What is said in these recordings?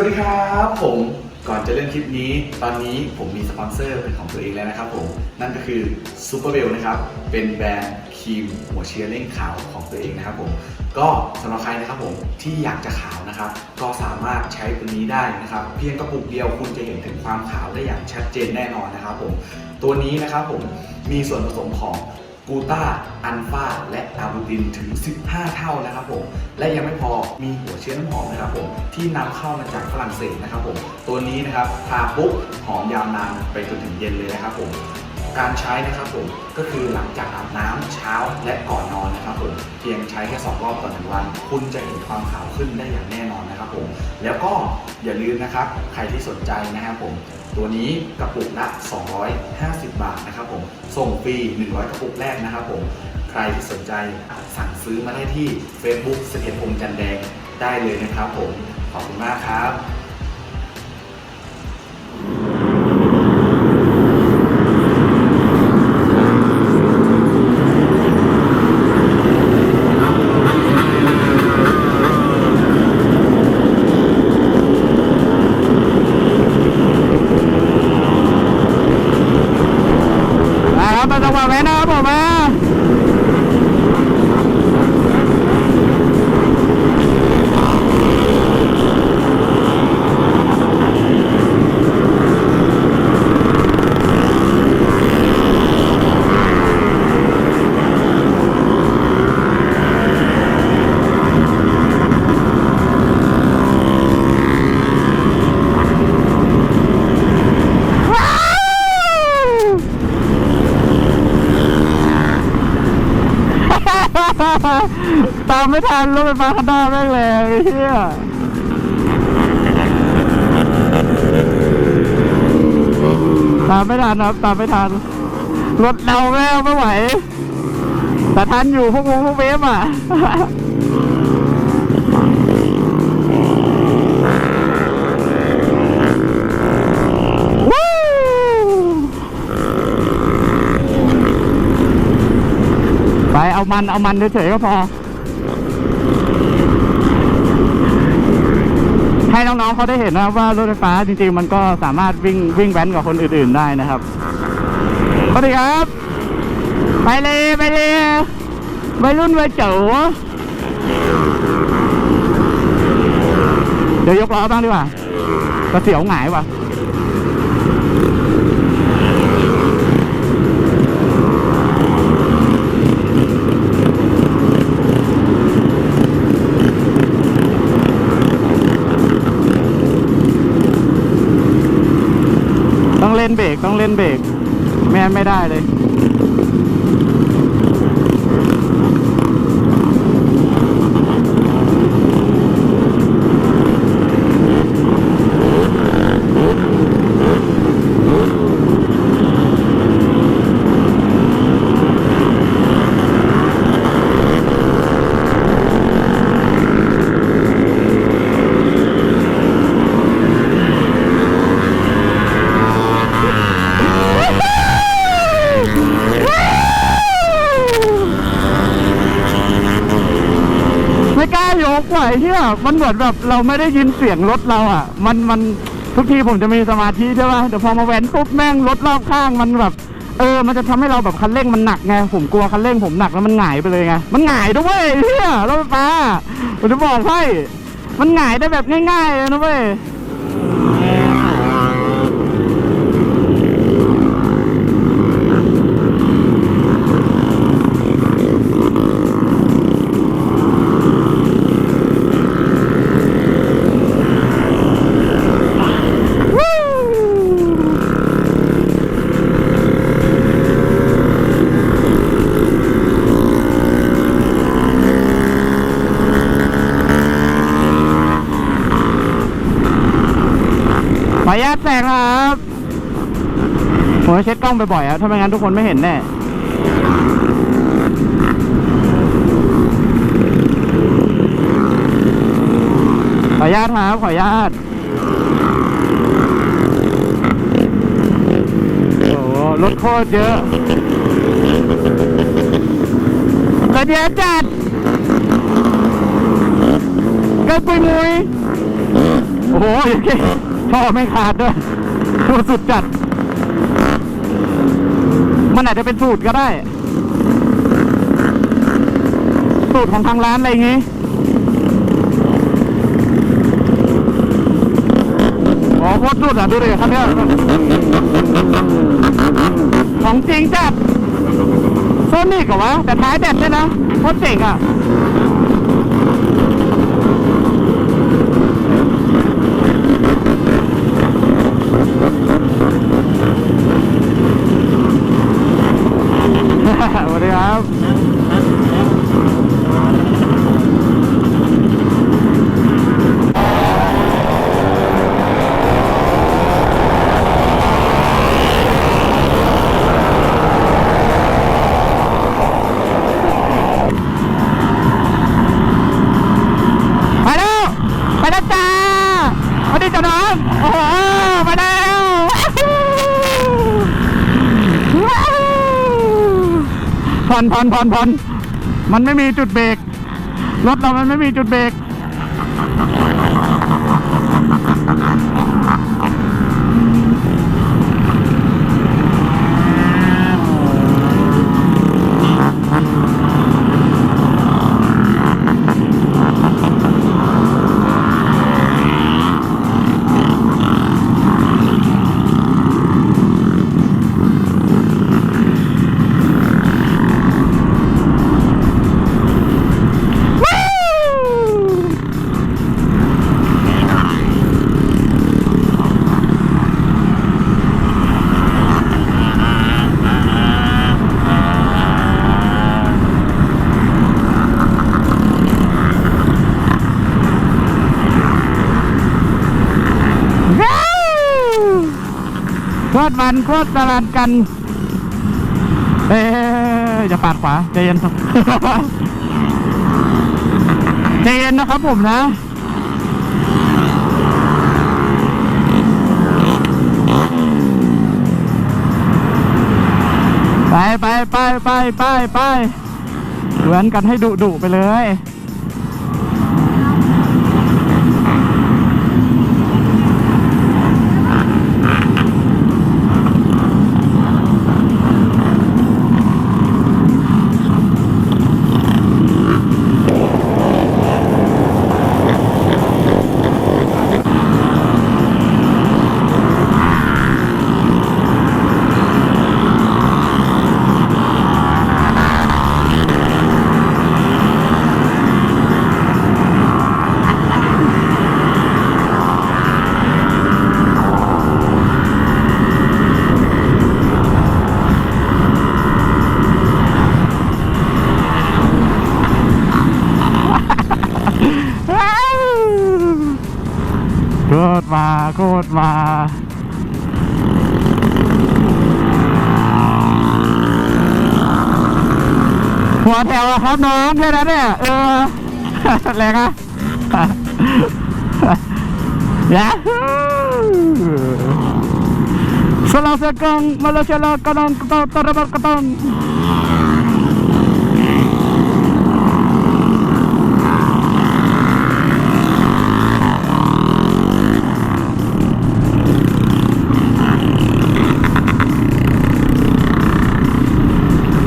วัสดีครับผมก่อนจะเล่นคลิปนี้ ตอนนี้ผมมีสปอนเซอร์เป็นของตัวเองแล้วนะครับผมนั่นก็คือซูเปอร์เบลนะครับ เป็นแบรนด์ครีมหัวเชื้อเร่งขาวของตัวเองนะครับผมก็สำหรับใครนะครับผมที่อยากจะขาวนะครับ ก็สามารถใช้ตัวนี้ได้นะครับ เพียงกระปุกเดียวคุณจะเห็นถึงความขาวได้อย่างชัดเจนแน่นอนนะครับผมตัวนี้นะครับผมมีส่วนผสมของ กูต้า อัลฟา และอาบูตินถึง 15 เท่านะครับผม และยังไม่พอ มีหัวเชื้อน้ำหอมนะครับผม ที่นำเข้ามาจากฝรั่งเศสนะครับผม ตัวนี้นะครับทาปุ๊บหอมยาวนานไปจนถึงเย็นเลยนะครับผม การใช้นะครับผมก็คือหลังจากอาบน้ำเช้าและก่อนนอนนะครับผม เพียงใช้แค่2รอบต่อหนึ่งวัน คุณจะเห็นความขาวขึ้นได้อย่างแน่นอนนะครับผม แล้วก็อย่าลืมนะครับ ใครที่สนใจนะครับผม ตัวนี้กระปุกละ 250 บาทนะครับผม ส่งฟรี 100 กระปุกแรกนะครับผม ใครที่สนใจสั่งซื้อมาได้ที่ Facebook สเก็ตพงจันแดงได้เลยนะครับผม ขอบคุณมากครับ มาครับมาจังหวะแว้นนะครับผมมาว้าว ตามไม่ทันรถไฟฟ้าคันหน้าแม่งแรงไอ้เหี้ยตามไม่ทันครับตามไม่ทันรถเราแม่งไม่ไหวแต่ทันอยู่พวกวงพวกเวฟอะ ไปเอามันเอามันเฉยๆก็พอ ให้น้องๆเขาได้เห็นนะครับว่ารถไฟฟ้าจริงๆ มันก็สามารถวิ่งวิ่งแว้นกับคนอื่นๆได้นะครับสวัสดีครับ ไปเลยไปเลยวัยรุ่นวัยเจ๋อเดี๋ยวยกล้อบ้างดีกว่ากระเสียวหงายว่ะ ต้องเล่นเบรกต้องเล่นเบรกไม่งั้นไม่ได้เลย เที่ยมันเหมือนแบบเราไม่ได้ยินเสียงรถเราอะ มันมันทุกทีผมจะมีสมาธิใช่ป่ะแต่พอมาแว้นปุ๊บแม่งรถรอบข้างมันแบบเออ มันจะทำให้เราแบบคันเร่งมันหนักไง ผมกลัวคันเร่งผมหนักแล้วมันหงายไปเลยไง มันหงายด้วยเฮียรถไฟฟ้าผมจะบอกให้ มันหงายได้แบบง่ายๆเลยนะเว้ย นุญาตแซงครับผมเช็ดกล้องบ่อยๆครับถ้าไม่งั้นทุกคนไม่เห็นแน่ขออนุญาตครับขออนุญาตโอ้รถโคตรเยอะกระเดียจัดกระปุยมุยโอ้โหยังไง ท่อไม่ขาดด้วยตัวสุดจัด มันอาจจะเป็นสูตรก็ได้ สูตรของทางร้านอะไรอย่างงี้อ๋อโคตรสุดอะ ดูดิคันเนี้ยของจริงจัดโซนิกเหรอวะ แต่ท้ายแดดด้วยนะโคตรเจ๋งอะ อนผ่อนผ่อนผ่อนมันไม่มีจุดเบรกรถเรามันไม่มีจุดเบรก ตรมันโคตรสลัดกัน เอ๊ะอย่าปาดขวาใจเย็นใจเย็นนะครับผมนะไปไปไปไปไปไปเหมือนกันให้ดุดุไปเลย โคตรมาหัวแถวอะครับน้องแค่นั้นเนี่ยเออแรงอะยาฮูสลาเซกังมาเลเชลากระดองกระตองตระบักกระตอง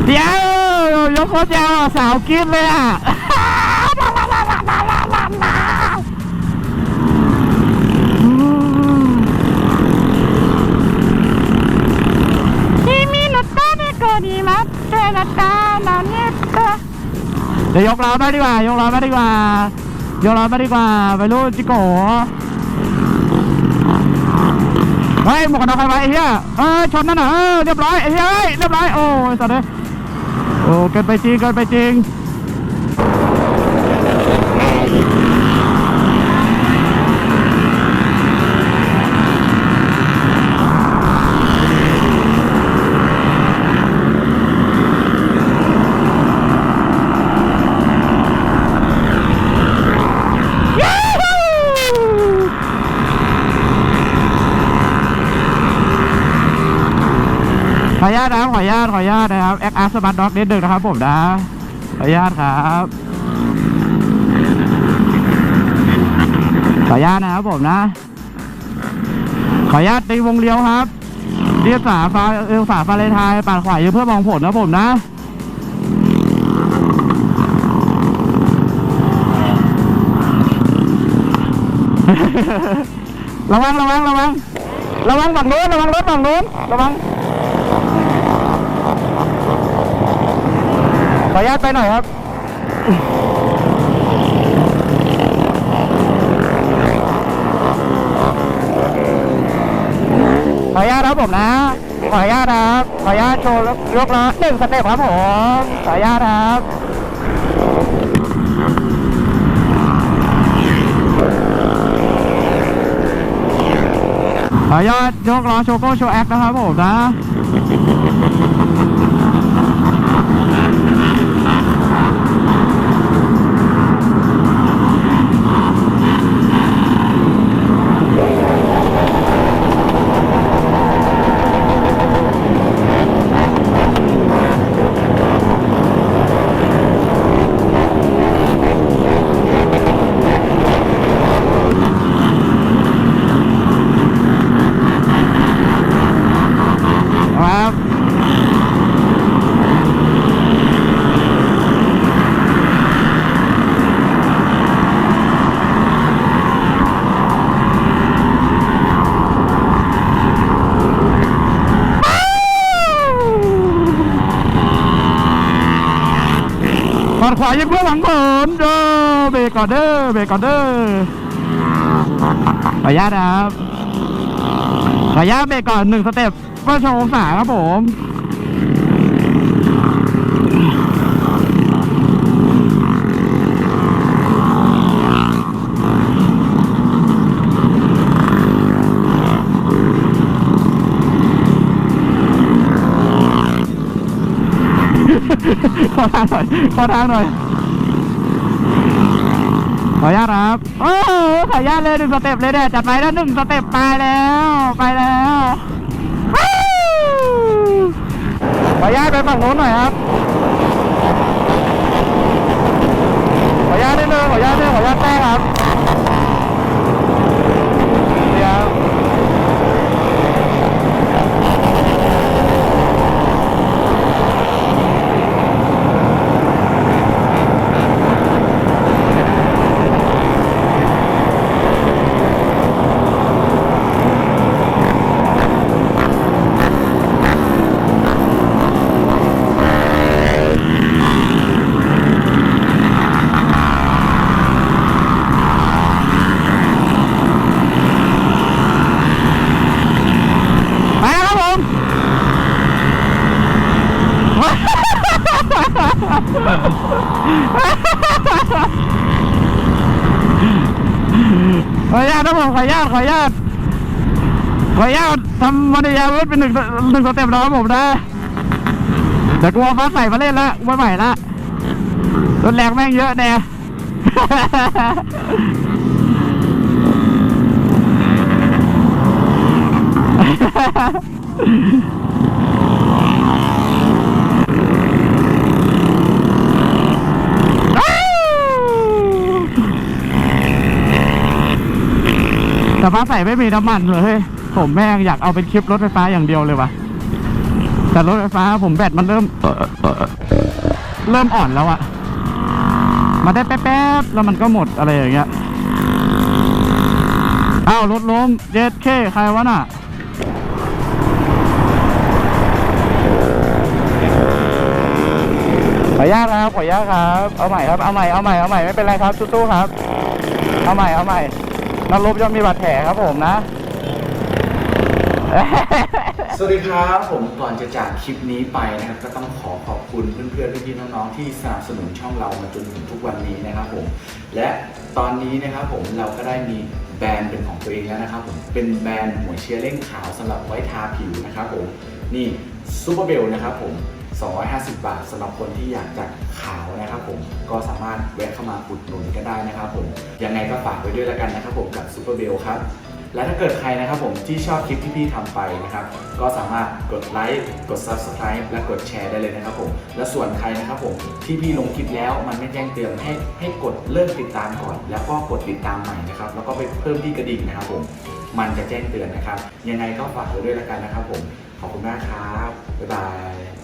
เดี๋ยวยกโค ตรยาสาวกินเลยอะเดี๋ยวยกล้อมาดีกว่ายกล้อมาดีกว่ายกล้อมาดีกว่าไปรู้จิโก้เฮ้ยหมวกกัน็อกใครไว้เฮียเออชนนั่นน่ะเอเรียบร้อยเหี้ยเรียบร้อยโอ้ยสัตเลย โอ้เกินไปจริงเกินไปจริง ขออนุญาตนะครับขออนุญาตขออนุญาตนะครับแอคอาร์สมาร์ทด็อกนิดหนึ่งนะครับผมนะขออนุญาตครับขออนุญาตนะครับผมนะ ขออนุญาตตีวงเลี้ยวครับเรียกสาฟ้าเอลสาฟาเลนไทายปาดขวาอยู่เพื่อมองผลนะผมนะระวังระวังระวังระวังฝั่งโน้นระวังรถฝั่งโน้นระวัง ขออนุญาตไปหน่อยครับ ขออนุญาตครับผมนะ ขออนุญาตครับ ขออนุญาตโชว์ยกล้อหนึ่งสเต็ปครับผม ขออนุญาตครับขออนุญาตยกล้อโชโก้โชว์แอคนะครับผมนะ ผลเด้อเบรกก่อนเด้อเบรกก่อนเด้อขออนุญาตนะครับขออนุญาตเบรกก่อนหนึ่งสเต็ปเพื่อโชว์องศาครับผมขอทางหน่อยขอทางหน่อย ขออนุญาตครับ โอ้ขออนุญาตเลยหนึ่งสเต็ปเลยเนี่ยจัดไปแล้วหนึ่งสเต็ปไปแล้ว ไปแล้วขออนุญาตไปฝั่งโน้นหน่อยครับขออนุญาตได้เลยขออนุญาตได้ขออนุญาตแท้ครับเดี๋ยว ไปแล้วครับผม ขออนุญาตนะผมขออนุญาตขออนุญาตขออนุญาตทำวันยาวุธเป็นหนึ่งหนึ่งสเต็ปนะครับผมนะเดี๋ยวกลัวฟ้าใส่มาเล่นละไม่ใหม่ละรถแรงแม่งเยอะแน่ฮ่า แต่ฟ้าใสไม่มีน้ำมันเลยผมแม่งอยากเอาเป็นคลิปรถไฟฟ้าอย่างเดียวเลยวะแต่รถไฟฟ้าผมแบตมันเริ่ม เริ่มอ่อนแล้วอะมาได้แป๊บๆแล้วมันก็หมดอะไรอย่างเงี้ยอ้าวรถล้มเย็ดเคใครวะน่ะขออนุญาตครับขออนุญาตครับ เอาใหม่ครับ เอาใหม่ เอาใหม่ เอาใหม่ ไม่เป็นไรครับสู้ๆครับ เอาใหม่ เอาใหม่ นักรบย่อมมีบาดแผลครับผมนะ สวัสดีครับผมก่อนจะจากคลิปนี้ไปนะครับ ก็ต้องขอขอบคุณเพื่อนๆพี่ๆน้องๆที่สนับสนุนช่องเรามาจนถึงทุกวันนี้นะครับผม และตอนนี้นะครับผมเราก็ได้มีแบรนด์เป็นของตัวเองแล้วนะครับผมเป็นแบรนด์หัวเชียร์เร่งขาวสำหรับไว้ทาผิวนะครับผมนี่ซูเปอร์เบลนะครับผม 250 บาทสำหรับคนที่อยากจะขาวนะครับผมก็สามารถแวะเข้ามาอุดหนุนกันได้นะครับผมยังไงก็ฝากไว้ด้วยแล้วกันนะครับผมกับซูเปอร์เบลครับและถ้าเกิดใครนะครับผมที่ชอบคลิปที่พี่ทำไปนะครับ ก็สามารถกดไลค์กด Subscribe และกดแชร์ได้เลยนะครับผมและส่วนใครนะครับผมที่พี่ลงคลิปแล้วมันไม่แจ้งเตือนให้ให้กดเริ่มติดตามก่อน แล้วก็กดติดตามใหม่นะครับ แล้วก็ไปเพิ่มที่กระดิ่งนะครับผมมันจะแจ้งเตือนนะครับ ยังไงก็ฝากไว้ด้วยแล้วกันนะครับผมขอบคุณมากครับบ๊ายบาย